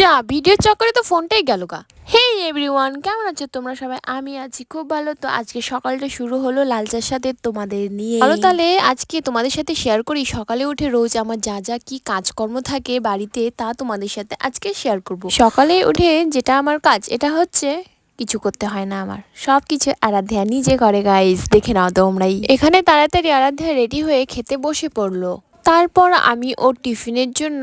যা ভিডিও চক্করে তো ফোনটাই গেল গা হে এভরিওয়ান কেমন আছো তোমরা সবাই? আমি আছি খুব ভালো। তো আজকে সকালটা শুরু হলো লাল চার সাথে তোমাদের নিয়ে। ভালো তাহলে আজকে তোমাদের সাথে শেয়ার করি। সকালে উঠে রোজ আমার যা যা কি কাজকর্ম থাকে বাড়িতে তা তোমাদের সাথে আজকে শেয়ার করব। সকালে উঠে যেটা আমার কাজ এটা হচ্ছে কিছু করতে হয় না আমার। সব কিছু আরাধ্যা নিজে করে গাইজ দেখে নাও তোমরাই। এখানে তাড়াতাড়ি আরাধ্যা রেডি হয়ে খেতে বসে পড়ল। তারপর আমি ওর টিফিনের জন্য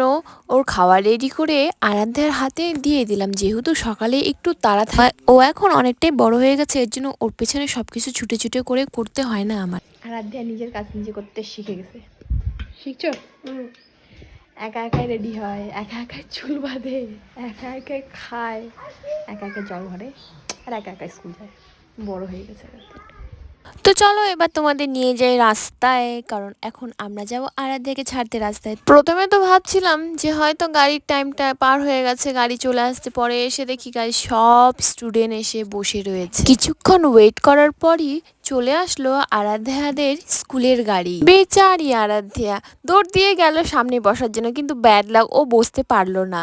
ওর খাওয়া রেডি করে আরাধ্যার হাতে দিয়ে দিলাম। যেহেতু সকালে একটু তাড়া থাকে ও এখন অনেকটাই বড় হয়ে গেছে এর জন্য ওর পেছনে সব কিছু ছুটে ছুটে করে করতে হয় না আমার। আরাধ্যা নিজের কাজ নিজে করতে শিখে গেছে। শিখছো? একা একাই রেডি হয় একা একাই চুল বাঁধে একা একাই খায় একা একা জল ভরে আর একা একাই স্কুল যায়। বড় হয়ে গেছে তো চলো এবার তোমাদের নিয়ে যাই রাস্তায়, কারণ এখন আমরা যাব আরাধ্যাকে ছাড়তে রাস্তায়। প্রথমে তো ভাবছিলাম যে হয়তো গাড়ির টাইমটা পার হয়ে গেছে, গাড়ি চলে আসতে পরে এসে দেখি গাড়ি সব স্টুডেন্ট এসে বসে রয়েছে। কিছুক্ষণ ওয়েট করার পরই চলে আসলো আরাধ্যাদের স্কুলের গাড়ি। বেচারি আরাধ্যা, দৌড় দিয়ে গেল সামনে বসার জন্য, কিন্তু ব্যাড লাগ ও বসতে পারল না।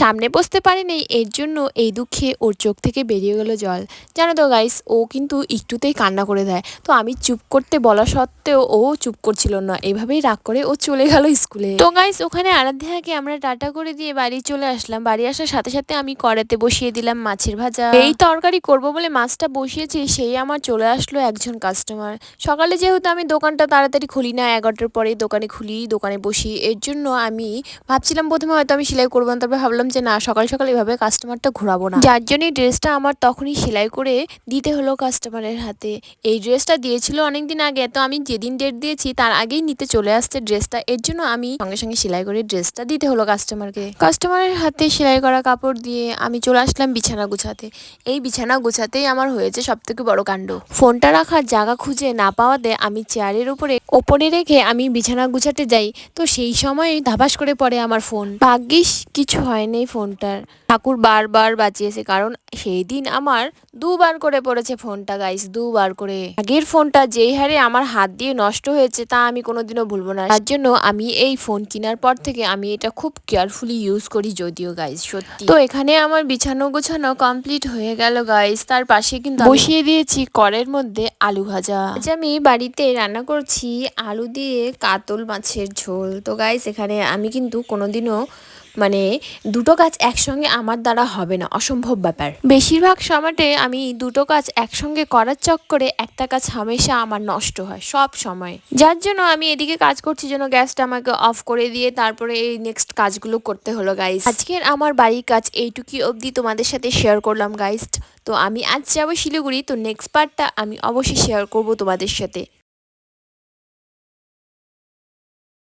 সামনে বসতে পারেনি, এর জন্য এই দুঃখে ওর চোখ থেকে বেরিয়ে গেল জল। জানো তো গাইস ও কিন্তু একটুতেই কান্না করে দেয়। তো আমি চুপ করতে বলা সত্ত্বেও ও চুপ করছিল না। এভাবেই রাগ করে ও চলে গেল স্কুলে। তো গাইস ওখানে আরাধ্যাকে আমরা টাটা করে দিয়ে বাড়ি চলে আসলাম। বাড়ি আসার সাথে সাথে আমি কড়াতে বসিয়ে দিলাম মাছের ভাজা। এই তরকারি করব বলে মাছটা বসিয়েছি, সেই আমার চলে আসলো একজন কাস্টমার সকালে যেহেতু আমি দোকানটা তাড়াতাড়ি খুলি না, এগারোটার পরে দোকানে খুলি, দোকানে বসি। এর জন্য আমি ভাবছিলাম প্রথমে হয়তো আমি সেলাই করব না, তারপরে ভাবলাম যে না, সকাল সকাল এভাবে কাস্টমারটা ঘোরাবো না। যার জন্যই ড্রেসটা আমার তখনই সেলাই করে দিতে হলো কাস্টমারের হাতে। এই ড্রেসটা দিয়েছিল অনেকদিন আগে, তো আমি যেদিন ডেট দিয়েছি তার আগেই নিতে চলে আসছে ড্রেসটা। এর জন্য আমি সঙ্গে সঙ্গে সেলাই করে ড্রেসটা দিতে হলো কাস্টমারকে কাস্টমারের হাতে সেলাই করা কাপড় দিয়ে আমি চলে আসলাম বিছানা গুছাতে। এই বিছানা গুছাতেই আমার হয়েছে সব থেকে বড় কাণ্ড। ফোনটা রাখার জায়গা খুঁজে না পাওয়াতে আমি চেয়ারের উপরে, ওপরে রেখে আমি বিছানা গুছাতে যাই, তো সেই সময় ধাবাস করে পড়ে আমার ফোন ভাগ্যিস কিছু হয়নি ফোনটার ঠাকুর বারবার বাঁচিয়েছে, কারণ সেই দিন আমার দুবার করে পড়েছে ফোনটা গাইস দুবার করে। আগের ফোনটা যেই হারে আমার হাত দিয়ে নষ্ট হয়েছে তা আমি কোনোদিনও ভুলবো না। তার জন্য আমি এই ফোন কেনার পর থেকে আমি এটা খুব কেয়ারফুলি ইউজ করি যদিও গাইস সত্যি। তো এখানে আমার বিছানো গোছানো কমপ্লিট হয়ে গেল গাইস তার পাশে কিন্তু বসিয়ে দিয়েছি কড়ের মধ্যে আলু ভাজা। আজ আমি বাড়িতে রান্না করছি আলু দিয়ে কাতল মাছের ঝোল। তো গাইস এখানে আমি কিন্তু কোনোদিনও মানে দুটো কাজ একসঙ্গে আমার দ্বারা হবে না, অসম্ভব ব্যাপার। বেশিরভাগ সময়তে আমি দুটো কাজ একসঙ্গে করার চক্করে একটা কাজ হামেশা আমার নষ্ট হয়, সব সময়। যার জন্য আমি এদিকে কাজ করছি জন্য গ্যাসটা আমাকে অফ করে দিয়ে তারপরে এই নেক্সট কাজগুলো করতে হলো গাইস আজকের আমার বাড়ির কাজ এইটুকুই অবধি তোমাদের সাথে শেয়ার করলাম গাইস তো আমি আজ যাব শিলিগুড়ি, তো নেক্সট পার্টটা আমি অবশ্যই শেয়ার করব তোমাদের সাথে।